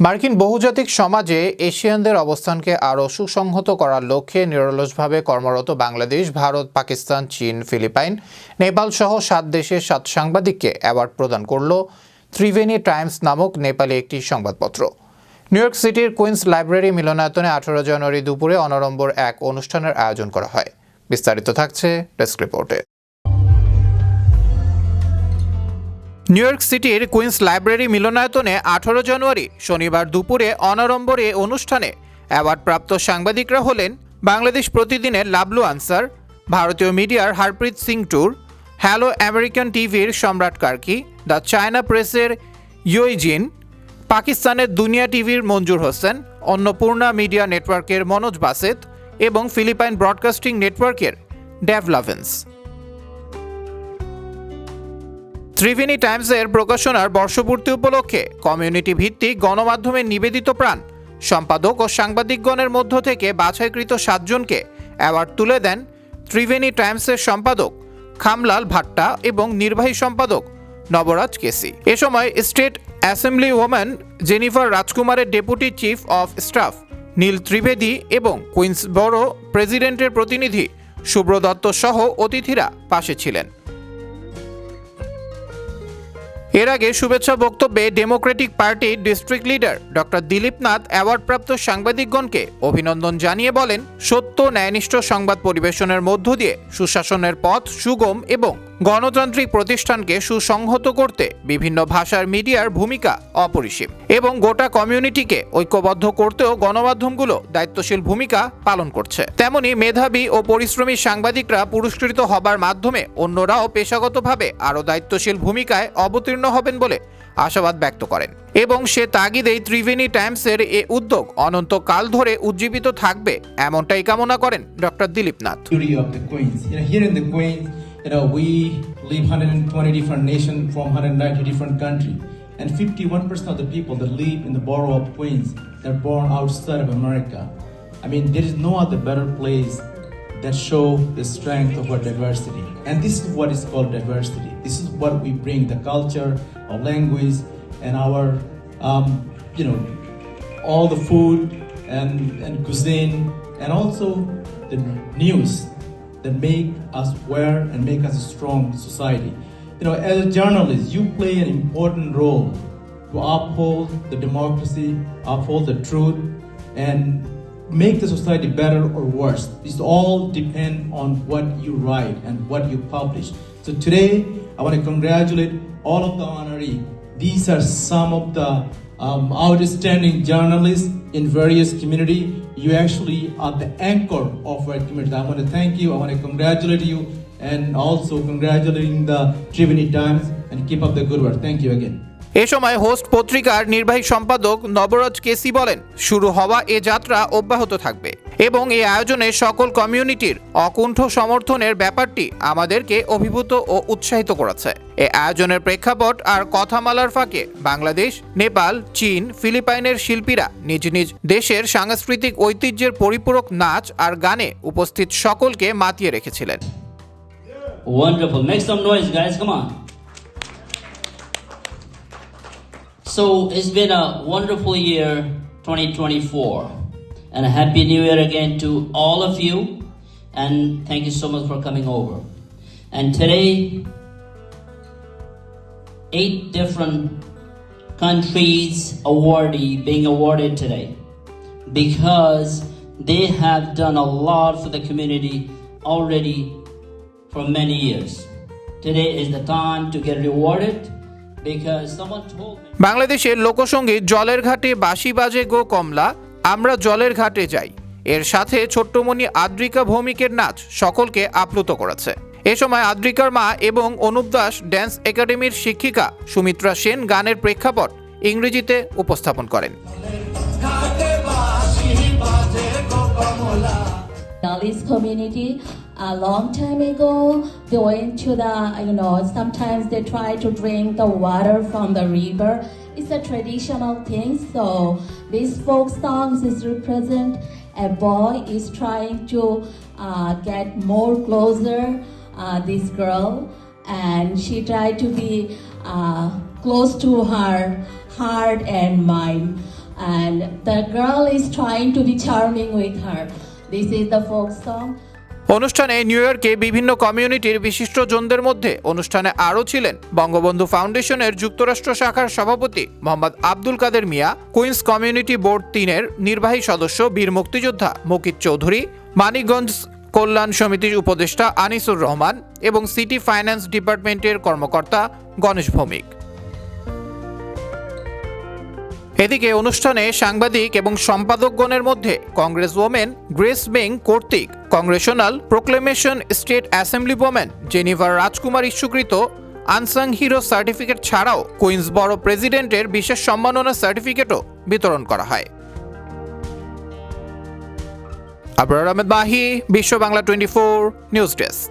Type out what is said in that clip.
মার্কিন বহুজাতিক সমাজে এশিয়ানদের অবস্থানকে আরও সুসংহত করার লক্ষ্যে নিরলসভাবে কর্মরত বাংলাদেশ, ভারত, পাকিস্তান, চীন, ফিলিপাইন, নেপাল সহ সাত দেশের সাত সাংবাদিককে অ্যাওয়ার্ড প্রদান করল ত্রিবেণী টাইমস নামক নেপালি একটি সংবাদপত্র। নিউ ইয়র্ক সিটির কুইন্স লাইব্রেরি মিলনায়তনে আঠারো জানুয়ারি দুপুরে অনরম্বর এক অনুষ্ঠানের আয়োজন করা হয়। বিস্তারিত থাকছে ডেস্ক রিপোর্টে। নিউ ইয়র্ক সিটির কুইন্স লাইব্রেরি মিলনায়তনে আঠারো জানুয়ারি শনিবার দুপুরে অনারম্বরে অনুষ্ঠানে অ্যাওয়ার্ডপ্রাপ্ত সাংবাদিকরা হলেন বাংলাদেশ প্রতিদিনের লাবলু আনসার, ভারতীয় মিডিয়ার Harpreet Singh tour hello American টিভির সম্রাট কার্কি, দ্য চায়না প্রেসের ইয়োইজিন পাকিস্তানের দুনিয়া টিভির মঞ্জুর হোসেন, অন্নপূর্ণা মিডিয়া নেটওয়ার্কের মনোজ বাসেত এবং ফিলিপাইন ব্রডকাস্টিং নেটওয়ার্কের ড্যাভ লাভেন্স। ত্রিবেণী টাইমসের প্রকাশনার বর্ষপূর্তি উপলক্ষে কমিউনিটি ভিত্তিক গণমাধ্যমে নিবেদিত প্রাণ। সম্পাদক ও সাংবাদিকগণের মধ্য থেকে বাছাইকৃত সাতজনকে অ্যাওয়ার্ড তুলে দেন ত্রিবেণী টাইমসের সম্পাদক খামলাল ভাট্টা এবং নির্বাহী সম্পাদক নবরাজ কেসি। এ সময় স্টেট অ্যাসেম্বলি ওম্যান জেনিফার রাজকুমারের deputy chief of staff Neel Trivedi এবং কুইন্স বড় প্রেসিডেন্টের প্রতিনিধি শুভ্র দত্ত সহ অতিথিরা পাশে ছিলেন। এর আগে শুভেচ্ছা বক্তব্যে ডেমোক্রেটিক পার্টির district leader doctor Dilip Nath অ্যাওয়ার্ডপ্রাপ্ত সাংবাদিকগণকে অভিনন্দন জানিয়ে বলেন, সত্য ন্যায়নিষ্ঠ সংবাদ পরিবেশনের মধ্য দিয়ে সুশাসনের পথ সুগম এবং গণতান্ত্রিক প্রতিষ্ঠানকে সুসংহত করতে বিভিন্ন ভাষার মিডিয়ার ভূমিকা অপরিসীম এবং গোটা কমিউনিটিকে ঐক্যবদ্ধ করতেও গণমাধ্যমগুলো দায়িত্বশীল ভূমিকা পালন করছে। তেমনি মেধাবী ও পরিশ্রমী সাংবাদিকরা পুরস্কৃত হবার মাধ্যমে অন্যরাও পেশাগতভাবে আরও দায়িত্বশীল ভূমিকায় অবতীর্ণ হবেন বলে আশাবাদ ব্যক্ত করেন। এবং সে তাগিদেই ত্রিবেণী টাইমসের এ উদ্যোগ অনন্তকাল ধরে উজ্জীবিত থাকবে, এমনটাই কামনা করেন doctor Dilip Nath you know, we live 120 different nations from 190 different countries, and 51% of the people that live in the borough of Queens, they're born outside of America. I mean, there is no other better place that show the strength of our diversity, and this is what is called diversity. This is what we bring: the culture, our language, and our, um, you know, all the food and, and cuisine and also the news that make us aware and make us a strong society. You know, as a journalist, you play an important role to uphold the democracy, uphold the truth, and make the society better or worse. This all depend on what you write and what you publish. So today, I want to congratulate all of the honoree. These are some of the um, outstanding journalists in various community. You actually are the anchor of our community. I want to thank you. I want to congratulate you and also congratulating the Tribune Times and keep up the good work. Thank you again. এ সময় host পত্রিকার নির্বাহী সম্পাদক নবরাজ কেসি বলেন শুরু হওয়া এ যাত্রা অব্যাহত থাকবে এবং এই আয়োজনে সকল কমিউনিটির অকুণ্ঠ সমর্থনের ব্যাপারটি আমাদেরকে অভিভূত ও উৎসাহিত করেছে এ আয়োজনের প্রেক্ষাপট আর কথামালার ফাঁকে বাংলাদেশ নেপাল চীন ফিলিপাইনের শিল্পীরা নিজ নিজ দেশের সাংস্কৃতিক ঐতিহ্যের পরিপূরক নাচ আর গানে উপস্থিত সকলকে মাতিয়ে রেখেছিলেন Wonderful. Make some noise, guys. Come on. So it's been a wonderful year, 2024. And a happy new year again to all of you. And thank you so much for coming over. And today, eight different countries awardee being awarded today because they have done a lot for the community already for many years. Today is the time to get rewarded বাংলাদেশের লোকসঙ্গীত জলের ঘাটে বাঁশি বাজে গো কমলা, আমরা জলের ঘাটে যাই। এর সাথে ছোট্টমণি আদ্রিকা ভৌমিকের নাচ সকলকে আপ্লুত করেছে। এ সময় আদ্রিকার মা এবং অনুপ দাস ড্যান্স একাডেমির শিক্ষিকা সুমিত্রা সেন গানের প্রেক্ষাপট ইংরেজিতে উপস্থাপন করেন। Dalis community a long time ago they went to the you know sometimes they try to drink the water from the river. It's a traditional thing so this folk songs is represent a boy is trying to uh, get more closer uh, this girl. And she tried to be uh, close to her heart and mind. And the girl is trying to be charming with her. This is the folk song. অনুষ্ঠানে নিউ ইয়র্কে বিভিন্ন কমিউনিটির বিশিষ্ট জনদের মধ্যে অনুষ্ঠানে আরও ছিলেন বঙ্গবন্ধু ফাউন্ডেশনের যুক্তরাষ্ট্র শাখার সভাপতি Mohammad Abdul Kader Mia, Queens community board তিনের নির্বাহী সদস্য বীর মুক্তিযোদ্ধা মুকিত চৌধুরী, মানিকগঞ্জ কল্যাণ সমিতির উপদেষ্টা আনিসুর রহমান এবং সিটি ফাইন্যান্স ডিপার্টমেন্টের কর্মকর্তা গণেশ ভৌমিক এদিকে অনুষ্ঠানে সাংবাদিক এবং সম্পাদকগণের মধ্যে কংগ্রেস ওমেন গ্রেস বেং কর্তৃক congressional proclamation state assemblywoman Jenifer Rajkumar ইস্যুকৃত unsung hero certificate ছাড়াও কুইন্স বড় প্রেসিডেন্টের বিশেষ সম্মাননা সার্টিফিকেটও বিতরণ করা হয়। Abrar Ahmed Mahi, Bishwa Bangla twenty four news desk